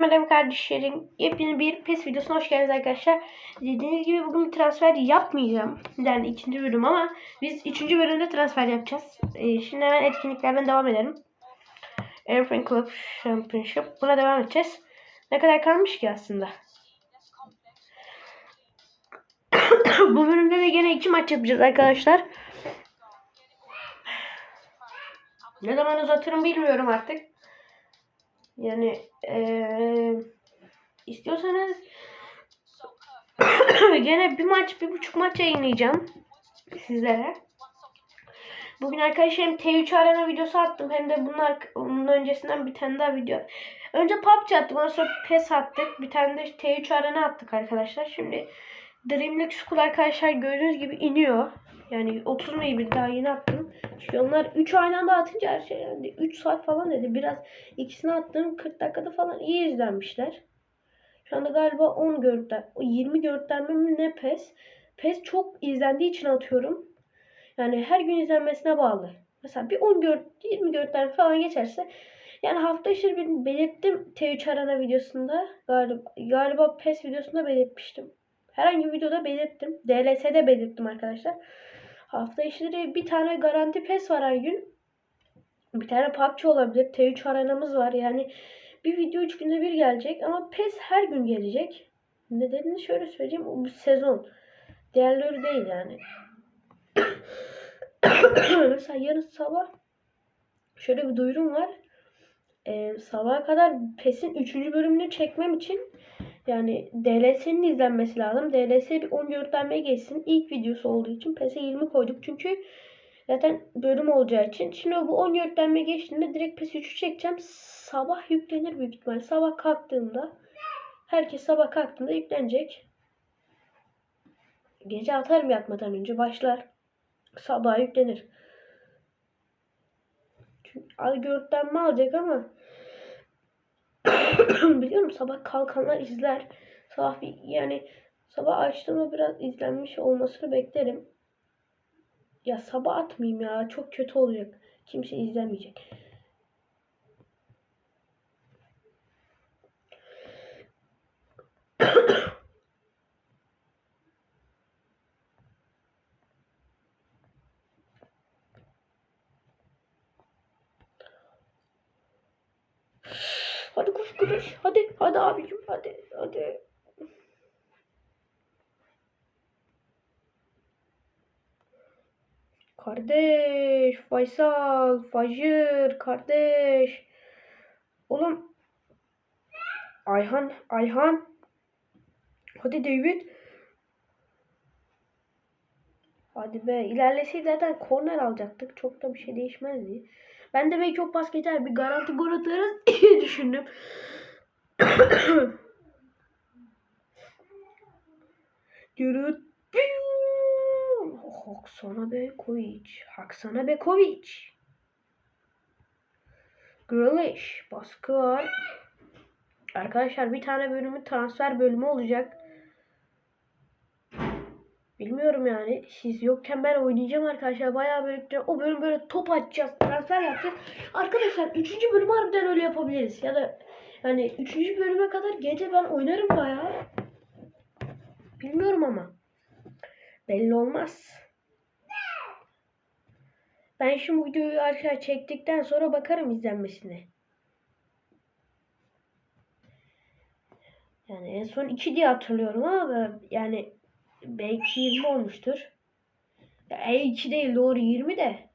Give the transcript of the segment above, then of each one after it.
Merhaba kardeşlerim. Yepyeni bir PES videosuna hoş geldiniz arkadaşlar. Dediğiniz gibi bugün transfer yapmayacağım. Yani ikinci bölüm ama biz üçüncü bölümde transfer yapacağız. Ee, şimdi hemen etkinliklerden devam edelim. Airplane Club Championship. Buna devam edeceğiz. Ne kadar kalmış ki aslında? Bu bölümde de gene iki maç yapacağız arkadaşlar. Ne zaman uzatırım bilmiyorum artık. Yani eee istiyorsanız gene bir maç, bir buçuk maç yayınlayacağım sizlere. Bugün arkadaşlar hem T3 Arena videosu attım hem de bunlar onun öncesinden bir tane daha video. Önce PUBG attık ondan sonra PES attık. Bir tane de T3 Arena attık arkadaşlar. Şimdi Dream League School arkadaşlar gördüğünüz gibi iniyor. Yani 30 Maybe daha yeni attım. Çünkü onlar 3 aynı anda atınca her şey yani 3 saat falan dedi. Biraz ikisini attım 40 dakikada falan iyi izlenmişler. Şu anda galiba 10 görüntüler, 20 görüntülenme ne PES. PES çok izlendiği için atıyorum. Yani her gün izlenmesine bağlı. Mesela bir 10 gör 20 görüntülenme falan geçerse yani hafta içi bir belirttim T3 Arena videosunda galiba, galiba PES videosunda belirtmiştim. Herhangi bir videoda belirttim. DLS'de belirttim arkadaşlar. Hafta içleri bir tane garanti pes var her gün. Bir tane PUBG olabilir. T3 arenamız var. Yani bir video 3 günde bir gelecek ama PES her gün gelecek. Nedenini şöyle söyleyeyim. Bu sezon. Diğerleri değil yani. Mesela yarın sabah şöyle bir duyurum var. Ee, sabaha kadar PES'in 3. bölümünü çekmem için yani DLS'nin izlenmesi lazım. DLS bir 10 görüntülenmeye geçsin. İlk videosu olduğu için PES'e 20 koyduk. Çünkü zaten bölüm olacağı için. Şimdi bu 10 görüntülenmeye geçtiğinde direkt PES 3'ü çekeceğim. Sabah yüklenir büyük ihtimal. Sabah kalktığımda herkes sabah kalktığında yüklenecek. Gece atarım yatmadan önce başlar. Sabah yüklenir. Çünkü görüntülenme alacak ama biliyorum sabah kalkanlar izler. Sabah bir, yani sabah açtığımda biraz izlenmiş olmasını beklerim. Ya sabah atmayayım ya. Çok kötü olacak. Kimse izlemeyecek. Hadi koş koş. Hadi hadi abicim hadi. Kardeş, Faysal, Fajır, kardeş. Oğlum. Ayhan, Ayhan. Hadi David. Hadi be. İlerleseydi zaten korner alacaktık. Çok da bir şey değişmezdi. Ben de belki çok pas geçer. Bir garanti gol atarız diye düşündüm. Yürüt. Haksana Bekovic. Haksana Bekovic. Grealish. Baskı var. Arkadaşlar bir tane bölümü transfer bölümü olacak. Bilmiyorum yani. Siz yokken ben oynayacağım arkadaşlar. Bayağı böyle o bölüm böyle top atacağız. Transfer yapacağız. Arkadaşlar 3. bölüm harbiden öyle yapabiliriz. Ya da hani 3. bölüme kadar gece ben oynarım bayağı. Bilmiyorum ama. Belli olmaz. Ben şimdi bu videoyu arkadaşlar çektikten sonra bakarım izlenmesine. Yani en son 2 diye hatırlıyorum ama yani belki 20 olmuştur. Ya E2 değil doğru 20 de.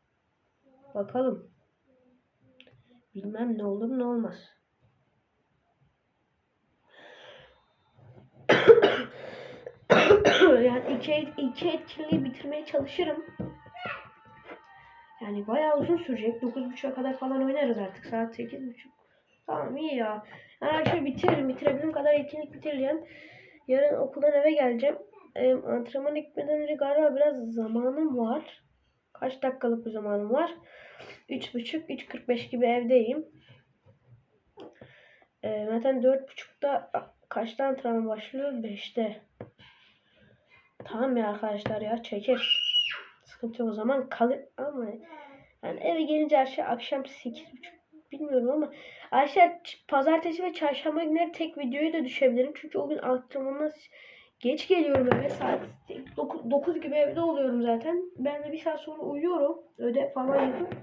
Bakalım. Bilmem ne olur ne olmaz. yani iki, iki etkinliği bitirmeye çalışırım. Yani bayağı uzun sürecek. 9.30'a kadar falan oynarız artık. Saat 8.30. Tamam iyi ya. Yani arkadaşlar bitiririm. Bitirebildiğim kadar etkinlik bitireceğim. Yarın okuldan eve geleceğim. E, antrenman gitmeden önce galiba biraz zamanım var. Kaç dakikalık bir zamanım var. 3.30, 3.45 gibi evdeyim. E, zaten 4.30'da kaçta antrenman başlıyor? 5'te. Tamam ya arkadaşlar ya çekeriz. Sıkıntı yok o zaman kalır ama yani eve gelince her şey akşam 8.30 bilmiyorum ama ç- pazartesi ve çarşamba günleri tek videoyu da düşebilirim. Çünkü o gün antrenmana geç geliyorum eve. Saat 9, gibi evde oluyorum zaten. Ben de bir saat sonra uyuyorum. Ödev falan yapıp.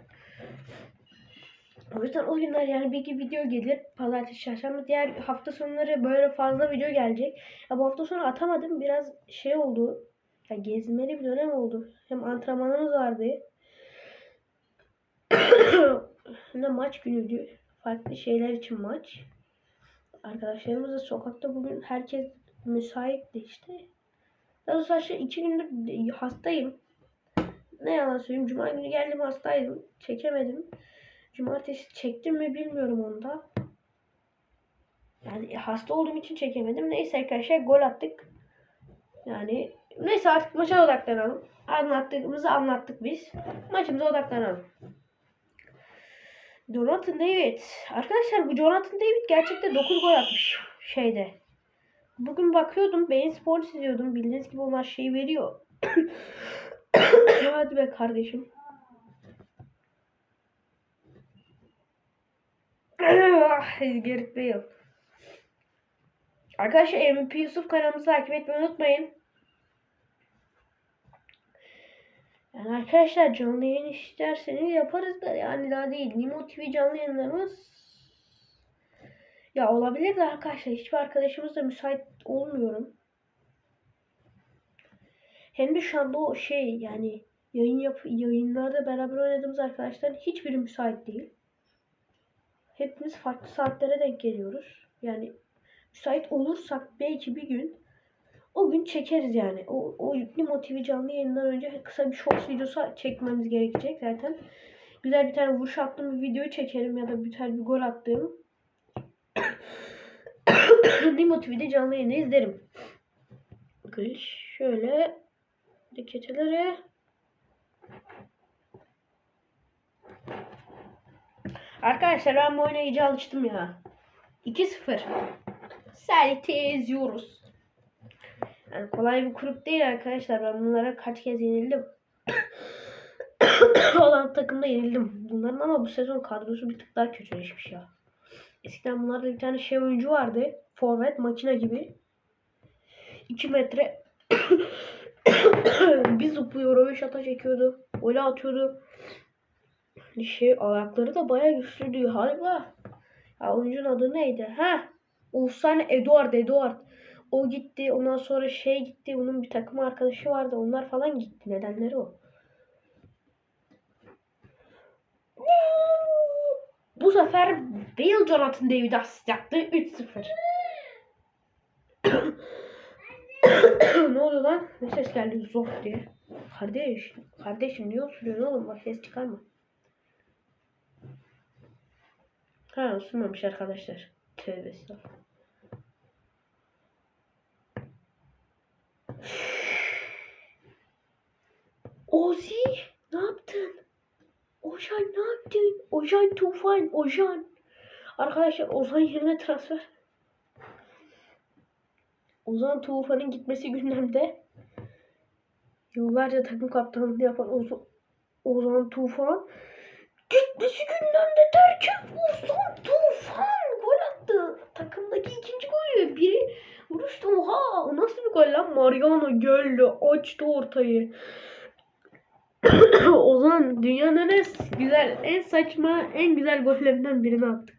O yüzden o günler yani bir iki video gelir. Pazartesi, çarşamba. Diğer hafta sonları böyle fazla video gelecek. Ya bu hafta sonu atamadım. Biraz şey oldu. Ya gezmeli bir dönem oldu. Hem antrenmanımız vardı. De maç günüydü. Farklı şeyler için maç. Arkadaşlarımız da sokakta bugün herkes müsaitti işte. Doğrusu aşağı iki gündür hastayım. Ne yalan söyleyeyim. Cuma günü geldim hastaydım. Çekemedim. Cumartesi çektim mi bilmiyorum onda. Yani hasta olduğum için çekemedim. Neyse arkadaşlar gol attık. Yani neyse artık maça odaklanalım. Anlattığımızı anlattık biz. Maçımıza odaklanalım. Jonathan David. Arkadaşlar bu Jonathan David gerçekten 9 gol atmış şeyde. Bugün bakıyordum. Beyin Spor izliyordum. Bildiğiniz gibi onlar şey veriyor. Hadi be kardeşim. Gareth Bale. Arkadaşlar MVP Yusuf kanalımızı takip etmeyi unutmayın. Yani arkadaşlar canlı yayın isterseniz yaparız da yani daha değil. Nimo TV canlı yayınlarımız ya olabilir de arkadaşlar hiçbir arkadaşımız da müsait olmuyorum. Hem de şu anda o şey yani yayın yap yayınlarda beraber oynadığımız arkadaşların hiçbiri müsait değil. Hepimiz farklı saatlere denk geliyoruz. Yani müsait olursak belki bir gün o gün çekeriz yani. O, o Nimo TV canlı yayından önce kısa bir shorts videosu çekmemiz gerekecek zaten. Güzel bir tane vuruş attığım bir video çekerim ya da bir tane bir gol attığım. Nimo TV'de canlı yayını izlerim. Şöyle diketeleri Arkadaşlar ben bu oyuna iyice alıştım ya. 2-0. Serite eziyoruz. Yani kolay bir grup değil arkadaşlar. Ben bunlara kaç kez yenildim. olan takımda yenildim. Bunların ama bu sezon kadrosu bir tık daha kötüleşmiş ya. Eskiden bunlarda bir tane şey oyuncu vardı. Forvet makine gibi. 2 metre bir zıplıyor, röveşata çekiyordu. Gole atıyordu. Şey ayakları da bayağı güçlüydü galiba. Ya oyuncunun adı neydi? Ha? Oğuzhan Eduard Eduard. O gitti. Ondan sonra şey gitti. Onun bir takım arkadaşı vardı. Onlar falan gitti. Nedenleri o. Bu sefer Bale Jonathan David asist yaptı. 3-0. ne oldu lan? Ne ses geldi zor diye. Kardeş, kardeşim niye oturuyorsun oğlum? Bak ses çıkarma. Ha ısınmamış arkadaşlar. Tövbe estağfurullah. Ozi ne yaptın? Ojan ne yaptın? Ojan Tufan, Ojan. Arkadaşlar Ozan yerine transfer. Ozan Tufan'ın gitmesi gündemde. Yıllarca takım kaptanlığı yapan Ozan, Ozan Tufan gitmesi gündemde derken Ozan Tufan gol attı. Takımdaki ikinci golü. Biri vuruştu. Oha o nasıl bir gol lan? Mariano geldi açtı ortayı. Ozan dünyanın en güzel, en saçma, en güzel gollerinden birini attık.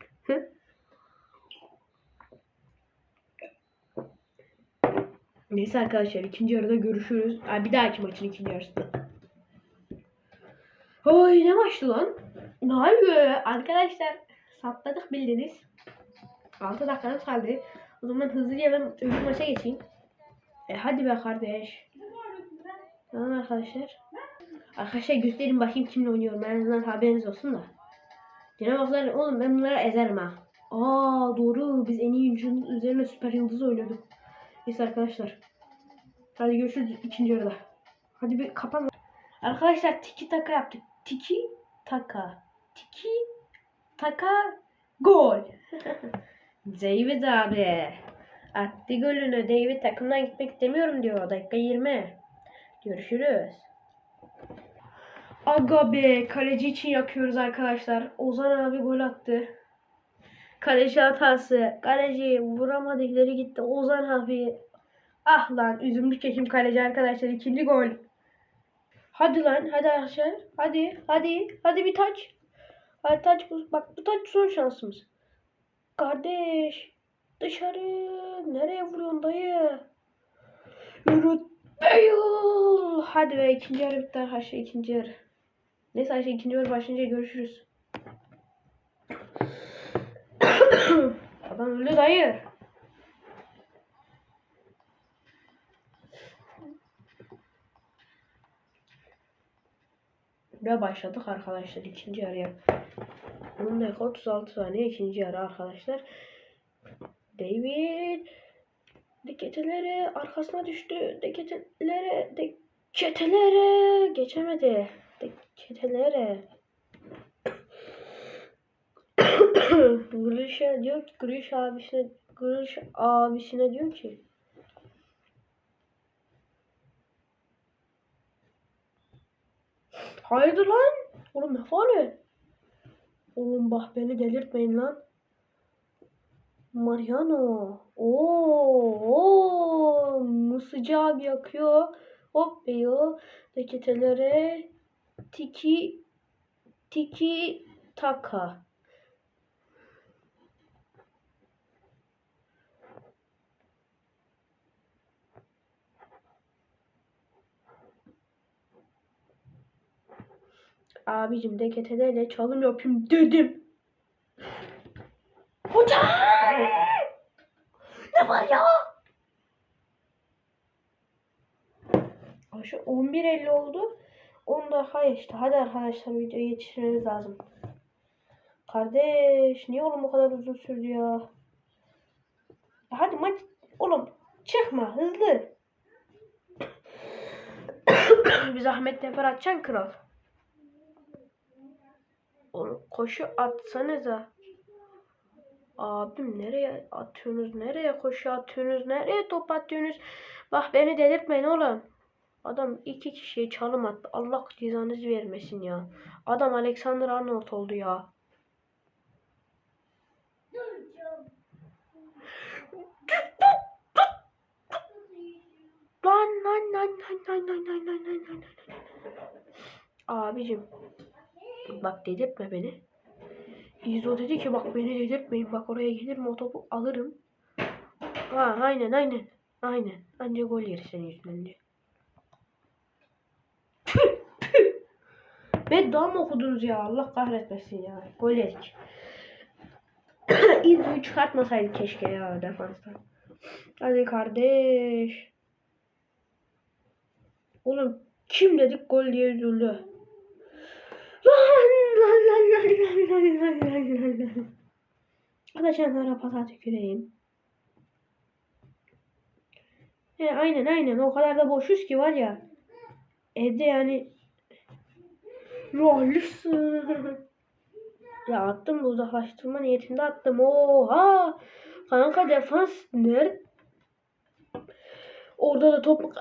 Neyse arkadaşlar ikinci yarıda görüşürüz. Ha, bir dahaki maçın ikinci yarısında. Oy ne maçtı lan? Vay be arkadaşlar sapladık bildiniz. 6 dakikamız kaldı. O zaman hızlıca ben öbür maça geçeyim. E hadi be kardeş. Tamam arkadaşlar. Arkadaşlar göstereyim bakayım kimle oynuyorum. En azından haberiniz olsun da. Cenab-ı Haklar oğlum ben bunlara ezerim ha. Aa doğru biz en iyi oyuncunun üzerine süper yıldız oynuyorduk. Neyse arkadaşlar. Hadi görüşürüz ikinci yarıda. Hadi bir kapan. Arkadaşlar tiki taka yaptık. Tiki taka. Tiki taka gol. David abi. Attı golünü. David takımdan gitmek istemiyorum diyor. Dakika 20. Görüşürüz. Aga be kaleci için yakıyoruz arkadaşlar. Ozan abi gol attı. Kaleci hatası. Kaleci vuramadı ileri gitti. Ozan abi. Ah lan üzümlü kekim kaleci arkadaşlar. ikinci gol. Hadi lan hadi arkadaşlar. Hadi hadi hadi bir taç. Hadi taç. Bak bu taç son şansımız. Kardeş. Dışarı. Nereye vuruyorsun dayı? Yürü. Beyul. Hadi be ikinci yarı bitti arkadaşlar ikinci yarı. Neyse arkadaşlar ikinci yarı başlayınca görüşürüz. Adam öldü dayı. Ve başladık arkadaşlar ikinci yarıya. 10 dakika 36 saniye ikinci yarı arkadaşlar. David Deketelere arkasına düştü. Deketelere Deketelere geçemedi. Deketelere Grisha diyor ki Grisha abisine Grisha abisine diyor ki Hayırdır lan? Oğlum ne faali? Oğlum bak beni delirtmeyin lan. Mariano. Oo, oo, Musacı abi yakıyor. Hop diyor. Deketelere tiki tiki taka. Abicim deketelerle çalım yapayım dedim. Hocam! Ne var ya? Şu 11.50 oldu. 10 dakika işte. Hadi arkadaşlar videoyu yetiştirmemiz lazım. Kardeş niye oğlum o kadar uzun sürdü? Ya Hadi maç oğlum çıkma hızlı. Bir zahmet nefer atacaksın kral. Oğlum koşu atsanıza. Abim nereye atıyorsunuz? Nereye koşu atıyorsunuz? Nereye top atıyorsunuz? Bak beni delirtmeyin oğlum. Adam iki kişiye çalım attı. Allah cezanızı vermesin ya. Adam Alexander Arnold oldu ya. Lan lan lan lan lan lan lan lan lan lan lan. Abicim. Bak dedirtme beni. İzo dedi ki bak beni dedirtmeyin. Bak oraya gelirim o topu alırım. Ha aynen aynen. Aynen. Anca gol yeri senin yüzünden diyor. Beddua mı okudunuz ya? Allah kahretmesin ya. Gol yedik. İzo'yu çıkartmasaydık keşke ya defanstan. Hadi kardeş. Oğlum kim dedik gol diye üzüldü. Hadi canlara pata tüküreyim. He aynen aynen o kadar da boşuz ki var ya. Evde yani Rollüsün. Ya attım da uzaklaştırma niyetinde attım. Oha! Kanka defans nerede? Orada da topu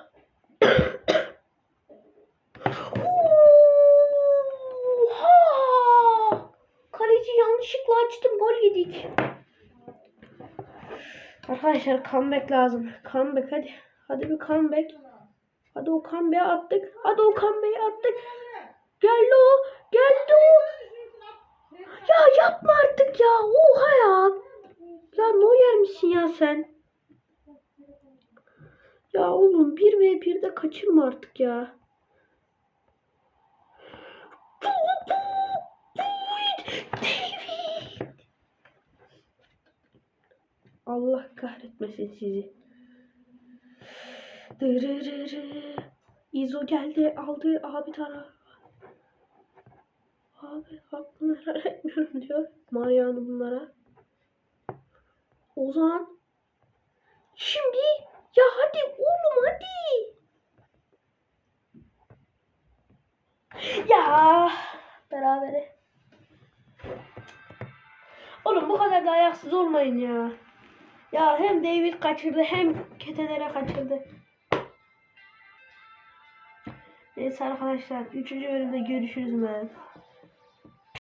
Oha! Kaleci yanlışlıkla açtım gol yedik. Arkadaşlar comeback lazım. Comeback hadi. Hadi bir comeback. Hadi o comeback'i attık. Hadi o comeback'i attık. Geldi o. Geldi o. Ya yapma artık ya. Oha ya. Ya Neuer misin ya sen? Ya oğlum 1 ve 1'de kaçırma artık ya. David. Allah kahretmesin sizi. Dırırırı. İzo geldi aldı abi taraf. Abi hakkını helal etmiyorum diyor. Mariano bunlara. Ozan. Şimdi ya hadi oğlum hadi. Ya berabere. Oğlum bu kadar da ayaksız olmayın ya. Ya hem David kaçırdı hem ketelere kaçırdı. Neyse arkadaşlar 3. bölümde görüşürüz ben.